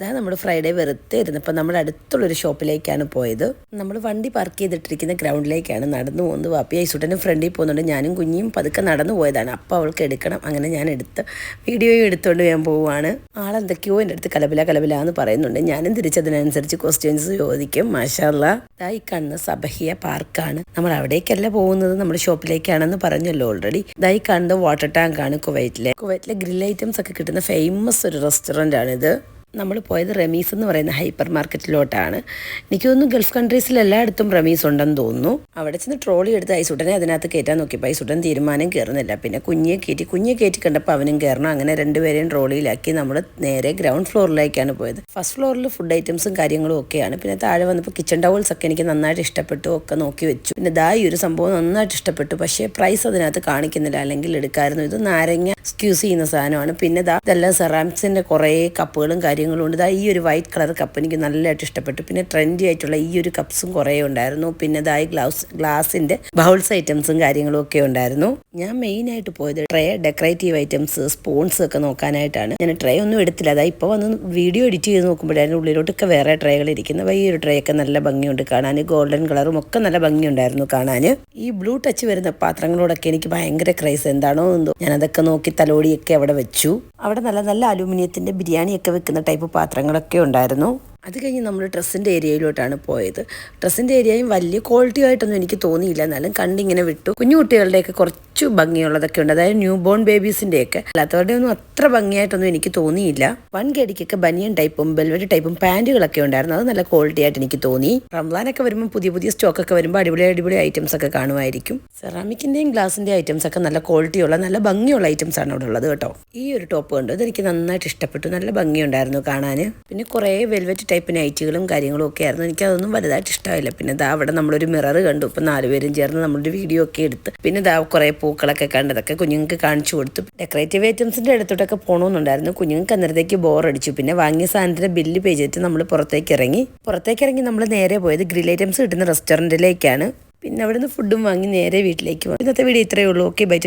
ഇതാ നമ്മൾ ഫ്രൈഡേ വെറുതെ ഇരുന്നപ്പോൾ നമ്മൾ അടുത്തുള്ളൊരു ഷോപ്പിലേക്കാണ് പോയത്. നമ്മൾ വണ്ടി പാർക്ക് ചെയ്തിട്ടിരിക്കുന്ന ഗ്രൗണ്ടിലേക്കാണ് നടന്നു പോകുന്നത് വാപ്പി. ഐസുട്ടനും ഫ്രണ്ടിൽ പോകുന്നുണ്ട്. ഞാനും കുഞ്ഞിയും പതുക്കെ നടന്നു പോയതാണ്. അപ്പോൾ അവൾക്ക് എടുക്കണം. അങ്ങനെ ഞാൻ എടുത്ത് വീഡിയോയും എടുത്തുകൊണ്ട് ഞാൻ പോവുകയാണ് ആളെന്തൊക്കെയോ എന്റെ അടുത്ത് കലബില കലബില എന്ന് പറയുന്നുണ്ട്. ഞാനും തിരിച്ചതിനനുസരിച്ച് ക്വസ്റ്റ്യൻസ് ചോദിക്കും. മാഷാല്ല ഈ കാണുന്ന സബഹിയ പാർക്കാണ്. നമ്മൾ അവിടേക്കല്ല പോകുന്നത്. നമ്മുടെ ഷോപ്പിലേക്കാണെന്ന് പറഞ്ഞല്ലോ ഓൾറെഡി ഇതാ ഈ കാണുന്നത് വാട്ടർ ടാങ്ക് ആണ് കുവൈറ്റിലെ. കുവൈറ്റിലെ ഗ്രിൽ ഐറ്റംസ് ഒക്കെ കിട്ടുന്ന ഫേമസ് ഒരു റെസ്റ്റോറന്റ് ആണിത്. നമ്മൾ പോയത് റമീസ് എന്ന് പറയുന്ന ഹൈപ്പർ മാർക്കറ്റിലോട്ടാണ്. എനിക്ക് തോന്നുന്നു ഗൾഫ് കൺട്രീസിൽ എല്ലായിടത്തും റമീസ് ഉണ്ടെന്ന് തോന്നുന്നു. അവിടെ ചെന്ന് ട്രോളി എടുത്ത് ഐസുട്ടനെ അതിനകത്ത് കയറ്റാൻ നോക്കിയപ്പോൾ ഐസുട്ടൻ തീരുമാനം കയറുന്നില്ല. പിന്നെ കുഞ്ഞെ കയറ്റി കുഞ്ഞെ കയറ്റി കണ്ടപ്പോൾ അവനും കയറണം. അങ്ങനെ രണ്ടുപേരെയും ട്രോളിയിലാക്കി നമ്മൾ നേരെ ഗ്രൗണ്ട് ഫ്ലോറിലേക്കാണ് പോയത്. ഫസ്റ്റ് ഫ്ലോറിൽ ഫുഡ് ഐറ്റംസും കാര്യങ്ങളും ഒക്കെയാണ്. പിന്നെ താഴെ വന്നപ്പോൾ കിച്ചൺ ടവൽസ് ഒക്കെ എനിക്ക് നന്നായിട്ട് ഇഷ്ടപ്പെട്ടു ഒക്കെ നോക്കി വെച്ചു. പിന്നെ ദാ ഈ ഒരു സംഭവം നന്നായിട്ട് ഇഷ്ടപ്പെട്ടു. പക്ഷേ പ്രൈസ് അതിനകത്ത് കാണിക്കുന്നില്ല. അല്ലെങ്കിൽ എടുക്കാമായിരുന്നു ഇത് നാരങ്ങ സ്ക്യൂസ് ചെയ്യുന്ന സാധനമാണ്. പിന്നെ ദാ ഇതെല്ലാം സെറാമിക്സിന്റെ കുറേ കപ്പുകളും കാര്യങ്ങളും ഉണ്ട് ദാ ഈ ഒരു വൈറ്റ് കളർ കപ്പ് എനിക്ക് നല്ലതായിട്ട് ഇഷ്ടപ്പെട്ടു. പിന്നെ ട്രെൻഡി ആയിട്ടുള്ള ഈ ഒരു കപ്സും കുറേ ഉണ്ടായിരുന്നു. പിന്നെ ഇതായി ഗ്ലൗസ് ഗ്ലാസിന്റെ ബൗൾസ് ഐറ്റംസും കാര്യങ്ങളും ഒക്കെ ഉണ്ടായിരുന്നു. ഞാൻ മെയിൻ ആയിട്ട് പോയത് ട്രേ ഡെക്കറേറ്റീവ് ഐറ്റംസ് സ്പൂൺസ് ഒക്കെ നോക്കാനായിട്ടാണ്. ഞാൻ ട്രേ ഒന്നും എടുത്തില്ല. അതാ ഇപ്പോൾ വന്ന് വീഡിയോ എഡിറ്റ് ചെയ്ത് നോക്കുമ്പോഴായിരുന്നു ഉള്ളിലോട്ടൊക്കെ വേറെ ട്രേകൾ ഇരിക്കുന്നത് ഈ ഒരു ട്രേ ഒക്കെ നല്ല ഭംഗിയുണ്ട് കാണാൻ ഗോൾഡൻ കളറും ഒക്കെ നല്ല ഭംഗിയുണ്ടായിരുന്നു കാണാൻ ഈ ബ്ലൂ ടച്ച് വരുന്ന പാത്രങ്ങളോടൊക്കെ എനിക്ക് ഭയങ്കര ക്രൈസ് എന്താണോ എന്തോ. ഞാനതൊക്കെ നോക്കി തലോടിയൊക്കെ അവിടെ വെച്ചു. അവിടെ നല്ല നല്ല അലൂമിനിയത്തിന്റെ ബിരിയാണിയൊക്കെ വെക്കുന്ന ടൈപ്പ് പാത്രങ്ങളൊക്കെ ഉണ്ടായിരുന്നു. അത് കഴിഞ്ഞ് നമ്മൾ ഡ്രസ്സിന്റെ ഏരിയയിലോട്ടാണ് പോയത്. ഡ്രസ്സിന്റെ ഏരിയയും വലിയ ക്വാളിറ്റി ആയിട്ടൊന്നും എനിക്ക് തോന്നിയില്ല. എന്നാലും കണ്ടിങ്ങനെ വിട്ടു. കുഞ്ഞു കുട്ടികളുടെയൊക്കെ കുറച്ച് ഭംഗിയുള്ളതൊക്കെ ഉണ്ട്. അതായത് ന്യൂ ബോൺ ബേബീസിന്റെയൊക്കെ അല്ലാത്തവരുടെ ഒന്നും അത്ര ഭംഗിയായിട്ടൊന്നും എനിക്ക് തോന്നിയില്ല. വൺ കെടിക്കൊക്കെ ബനിയൻ ടൈപ്പും വെൽവെറ്റ് ടൈപ്പും പാന്റുകളൊക്കെ ഉണ്ടായിരുന്നു. അത് നല്ല ക്വാളിറ്റി ആയിട്ട് എനിക്ക് തോന്നി. റംലാനൊക്കെ വരുമ്പോൾ പുതിയ പുതിയ സ്റ്റോക്കൊക്കെ വരുമ്പോൾ അടിപൊളി അടിപൊളി ഐറ്റംസ് ഒക്കെ കാണുമായിരിക്കും. സെറാമിക്കിന്റെയും ഗ്ലാസിന്റെ ഐറ്റംസ് ഒക്കെ നല്ല ക്വാളിറ്റിയുള്ള നല്ല ഭംഗിയുള്ള ഐറ്റംസ് ആണ് അവിടെ ഉള്ളത് കേട്ടോ. ഈ ഒരു ടോപ്പ് കണ്ടു. ഇതെനിക്ക് നന്നായിട്ട് ഇഷ്ടപ്പെട്ടു. നല്ല ഭംഗിയുണ്ടായിരുന്നു കാണാൻ. പിന്നെ കുറേ വെൽവെറ്റ് നൈറ്റുകളും കാര്യങ്ങളും ഒക്കെ ആയിരുന്നു. എനിക്കതൊന്നും വലുതായിട്ട് ഇഷ്ടമായില്ല പിന്നെ ഇതാ അവിടെ നമ്മളൊരു മിറർ കണ്ടു. ഇപ്പം നാലുപേരും ചേർന്ന് നമ്മളൊരു വീഡിയോ ഒക്കെ എടുത്ത്. പിന്നെ ഇതാ കുറേ പൂക്കളൊക്കെ കണ്ടതൊക്കെ കുഞ്ഞുങ്ങൾക്ക് കാണിച്ചു കൊടുത്തു. ഡെക്കറേറ്റീവ് ഐറ്റംസിന്റെ അടുത്തോട്ടൊക്കെ പോകണമെന്നുണ്ടായിരുന്നു കുഞ്ഞുങ്ങൾക്ക് അന്നേരത്തേക്ക് ബോറടിച്ചു പിന്നെ വാങ്ങിയ സാധനത്തിന്റെ ബില്ല് പേ ചെയ്തിട്ട് നമ്മൾ പുറത്തേക്ക് ഇറങ്ങി. പുറത്തേക്ക് ഇറങ്ങി നമ്മൾ നേരെ പോയത് ഗ്രിൽ ഐറ്റംസ് കിട്ടുന്ന റെസ്റ്റോറന്റിലേക്കാണ് പിന്നെ അവിടുന്ന് ഫുഡും വാങ്ങി നേരെ വീട്ടിലേക്ക് പോകും ഇന്നത്തെ വീഡിയോ ഇത്രയേ ഉള്ളൂ. Okay bye